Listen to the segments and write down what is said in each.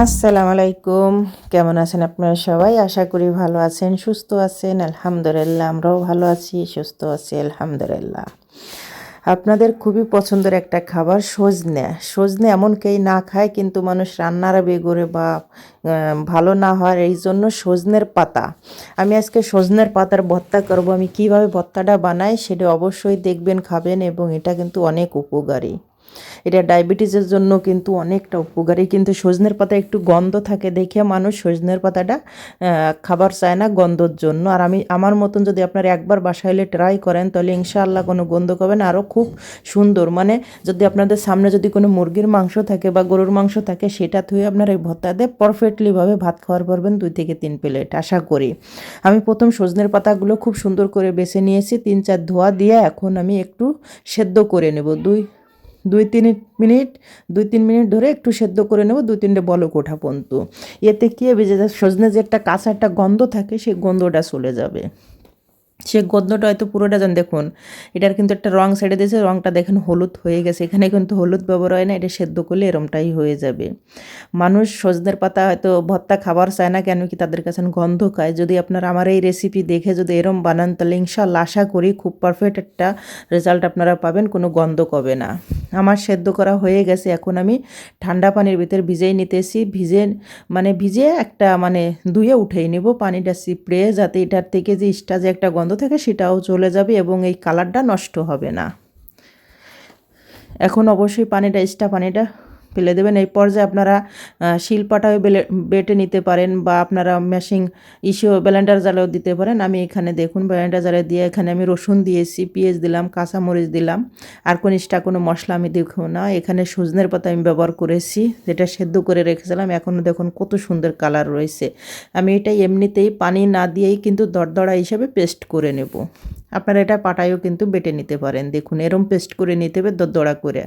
আসসালামু আলাইকুম। কেমন আছেন আপনারা সবাই? আশা করি ভালো আছেন, সুস্থ আছেন। আলহামদুলিল্লাহ, আমরাও ভালো আছি, সুস্থ আছি, আলহামদুলিল্লাহ। আপনাদের খুবই পছন্দের একটা খাবার সজনে। সজনে এমন কেই না খায়, কিন্তু মানুষ রান্নার বেগরে বা ভালো না হয় এই জন্য সজনের পাতা। আমি আজকে সজনের পাতার ভর্তা করব। আমি কীভাবে ভর্তাটা বানাই সেটা অবশ্যই দেখবেন, খাবেন এবং এটা কিন্তু অনেক উপকারী। এটা ডায়াবেটিসের জন্য কিন্তু অনেকটা উপকারী। কিন্তু সজনের পাতা একটু গন্ধ থাকে, দেখে মানুষ সজনের পাতাটা খাবার চায় না গন্ধর জন্য। আর আমি, আমার মতন যদি আপনারা একবার বাসায় এলে ট্রাই করেন, তাহলে ইনশাআল্লাহ কোনো গন্ধ পাবেন আরও খুব সুন্দর মানে যদি আপনাদের সামনে যদি কোনো মুরগির মাংস থাকে বা গরুর মাংস থাকে, সেটা ধুয়ে আপনারা এই ভর্তা দিয়ে পারফেক্টলিভাবে ভাত খাওয়ার পারবেন দুই থেকে তিন প্লেট আশা করি। আমি প্রথম সজনের পাতাগুলো খুব সুন্দর করে বেছে নিয়েছি, তিন চার ধোয়া দিয়ে এখন আমি একটু সেদ্ধ করে নেব। দুই দুই তিন মিনিট, দুই তিন মিনিট ধরে একটু সেদ্ধ করে নেব, দুই তিনটে বলক ওঠা পর্যন্ত। এতে কী হবে যে সজনে যে একটা কাঁচা একটা গন্ধ থাকে, সেই গন্ধটা চলে যাবে। সে গন্ধটা হয়তো পুরোটা যান দেখুন, এটার কিন্তু একটা রং ছেড়ে দিয়েছে, রংটা দেখেন হলুদ হয়ে গেছে। এখানে কিন্তু হলুদ ব্যবহার হয় না, এটা সেদ্ধ করলে এরমটাই হয়ে যাবে। মানুষ সজনের পাতা হয়তো ভত্তা খাবার চায় না কেন কি তাদের কাছে গন্ধ খায়। যদি আপনারা আমার এই রেসিপি দেখে যদি এরম বানান, তাহলে ইনশাল্লাহ আশা করি খুব পারফেক্ট একটা রেজাল্ট আপনারা পাবেন, কোনো গন্ধ কবে না। আমার সেদ্ধ করা হয়ে গেছে। এখন আমি ঠান্ডা পানির ভিতরে ভিজেই নিতেছি। ভিজে মানে ভিজে একটা মানে ধুয়ে উঠেই নেব পানিটা সিপড়ে যাতে এটার থেকে যে ইস্টা যে একটা গন্ধ থাকে সেটাও চলে যাবে এবং এই কালারটা নষ্ট হবে না। এখন অবশ্যই পানিটা স্টা পানিটা ফেলে দেবেন। এই পর্যায়ে আপনারা শিলপাটাও বেটে নিতে পারেন বা আপনারা মেশিং ইসেও ব্লেন্ডার জালেও দিতে পারেন। আমি এখানে দেখুন, ব্লেন্ডার জালে দিয়ে এখানে আমি রসুন দিয়েছি, পেঁয়াজ দিলাম, কাঁচামরিচ দিলাম। আর কোনো কোনো মশলা আমি দেখব না। এখানে সজনের পাতা আমি ব্যবহার করেছি, যেটা সেদ্ধ করে রেখেছিলাম। এখনও দেখুন কত সুন্দর কালার রয়েছে। আমি এটা এমনিতেই পানি না দিয়েই কিন্তু দরদড়া হিসাবে পেস্ট করে নেব। আপনারা এটা পাটায়ও কিন্তু বেটে নিতে পারেন। দেখুন, এরম পেস্ট করে নিতে হবে দরদড়া করে।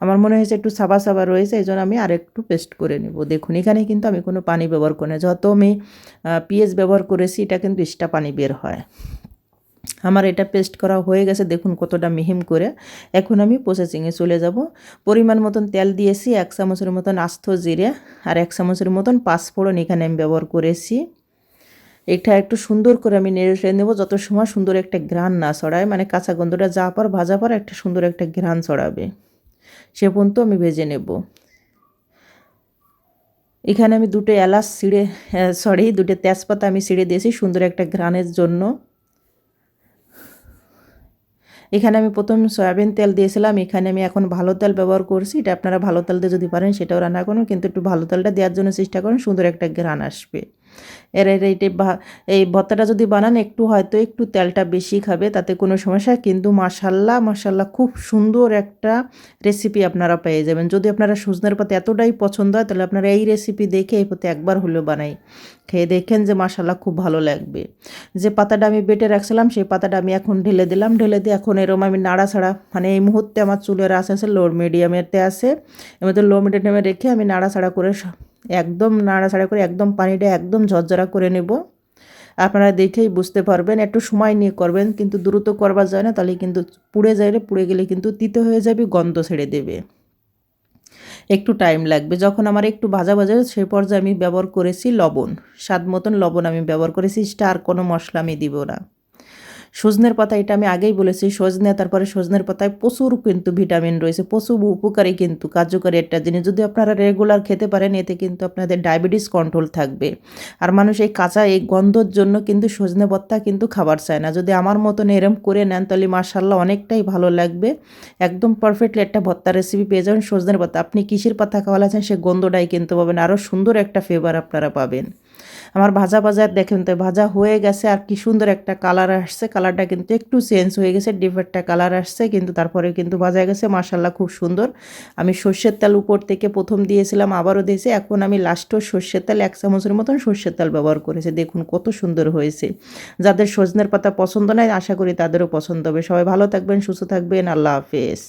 আমার মনে হয়েছে একটু সাবা সাবা রয়েছে এই জন্য আমি আর একটু পেস্ট করে নেব। দেখুন, এখানে কিন্তু আমি কোনো পানি ব্যবহার করি না। যত আমি পিএস ব্যবহার করেছি, এটা কিন্তু এক্সট্রা পানি বের হয়। আমার এটা পেস্ট করা হয়ে গেছে, দেখুন কতটা মিহিম করে। এখন আমি প্রসেসিংয়ে চলে যাব। পরিমাণ মতন তেল দিয়েছি, এক চামচের মতন আস্ত জিরে আর এক চামচের মতন পাঁচফোড়ন এখানে আমি ব্যবহার করেছি। এটা একটু সুন্দর করে আমি নেড়ে নেব, যত সময় সুন্দর একটা ঘ্রাণ না ছড়ায় মানে কাঁচা গন্ধটা যা পর, ভাজা পর, একটা সুন্দর একটা ঘ্রাণ ছড়াবে। সে পর্যন্ত আমি ভেজে নেব। এখানে আমি দুটো এলাচ ছিঁড়ে সরি দুটো তেজপাতা আমি ছিঁড়ে দিয়েছি সুন্দর একটা ঘ্রাণের জন্য। এখানে আমি প্রথম সয়াবিন তেল দিয়েছিলাম, এখানে আমি এখন ভালো তেল ব্যবহার করছি। এটা আপনারা ভালো তেল দিয়ে যদি পারেন সেটাও রান্না করুন, কিন্তু একটু ভালো তেলটা দেওয়ার জন্য চেষ্টা করুন, সুন্দর একটা ঘ্রাণ আসবে। এর এইটা এই ভর্তাটা যদি বানান, একটু হয়তো একটু তেলটা বেশি খাবে, তাতে কোনো সমস্যা কিন্তু মাসাল্লাহ মাসাল্লাহ খুব সুন্দর একটা রেসিপি আপনারা পেয়ে যাবেন। যদি আপনারা সজনের পাতা এতটাই পছন্দ হয়, তাহলে আপনারা এই রেসিপি দেখে এই পাতে একবার হলেও বানাই। খেয়ে দেখেন যে মাসাল্লাহ খুব ভালো লাগবে। যে পাতাটা আমি বেটে রাখছিলাম, সেই পাতাটা আমি এখন ঢেলে দিলাম। ঢেলে দিয়ে এখন এরম আমি নাড়াছাড়া মানে এই মুহূর্তে আমার চুলের আশে আছে লো মিডিয়ামেতে আছে। মধ্যে লো মিডিয়ামে রেখে আমি নাড়াছাড়া করে একদম নাড়াছাড়া করে, একদম পানিটা একদম ঝরঝরা করে নেব। আপনারা দেখেই বুঝতে পারবেন, একটু সময় নিয়ে করবেন, কিন্তু দ্রুত করবার যায় না, তাহলে কিন্তু পুড়ে যাইলে পুড়ে গেলে কিন্তু তিতে হয়ে যাবে, গন্ধ ছেড়ে দেবে। একটু টাইম লাগবে। যখন আমার একটু ভাজা ভাজা, সে পর্যায়ে আমি ব্যবহার করেছি লবণ। স্বাদ মতন লবণ আমি ব্যবহার করেছি, স্টার কোনো মশলা আমি দিব না। সজনের পাতা, এটা আমি আগেই বলেছি, সজনে, তারপরে সজনের পাতায় প্রচুর কিন্তু ভিটামিন রয়েছে, প্রচুর উপকারী কিন্তু, কার্যকরী একটা জিনিস। যদি আপনারা রেগুলার খেতে পারেন, এতে কিন্তু আপনাদের ডায়াবেটিস কন্ট্রোল থাকবে। আর মানুষ এই কাঁচা, এই গন্ধর জন্য কিন্তু সজনে পাতা কিন্তু খাবার চায় না। যদি আমার মতন এরম করে নেন, তাহলে মার্শাল্লাহ অনেকটাই ভালো লাগবে। একদম পারফেক্টলি একটা ভর্তা রেসিপি পেয়ে যাবেন সজনের পাতা। আপনি কিসের পাতা খাওয়া আছেন, সে গন্ধটাই কিন্তু পাবেন। আরও সুন্দর একটা ফ্লেভার আপনারা পাবেন। আমার ভাজা ভাজা দেখেন তো, ভাজা হয়ে গেছে আর কি সুন্দর একটা কালার আসছে। কালারটা কিন্তু একটু চেঞ্জ হয়ে গেছে ডিফারটা কালার আসছে, কিন্তু তারপরে কিন্তু ভাজা গেছে মাসাল্লাহ খুব সুন্দর। আমি সর্ষের তেল উপর থেকে প্রথম দিয়েছিলাম, আবারও দিয়েছি, এখন আমি লাস্টও সর্ষের তেল এক চামচের মতন সর্ষের তেল ব্যবহার করেছি। দেখুন কত সুন্দর হয়েছে। যাদের সজনের পাতা পছন্দ নয় আশা করি তাদেরও পছন্দ হবে। সবাই ভালো থাকবেন, সুস্থ থাকবেন, আল্লাহ হাফেজ।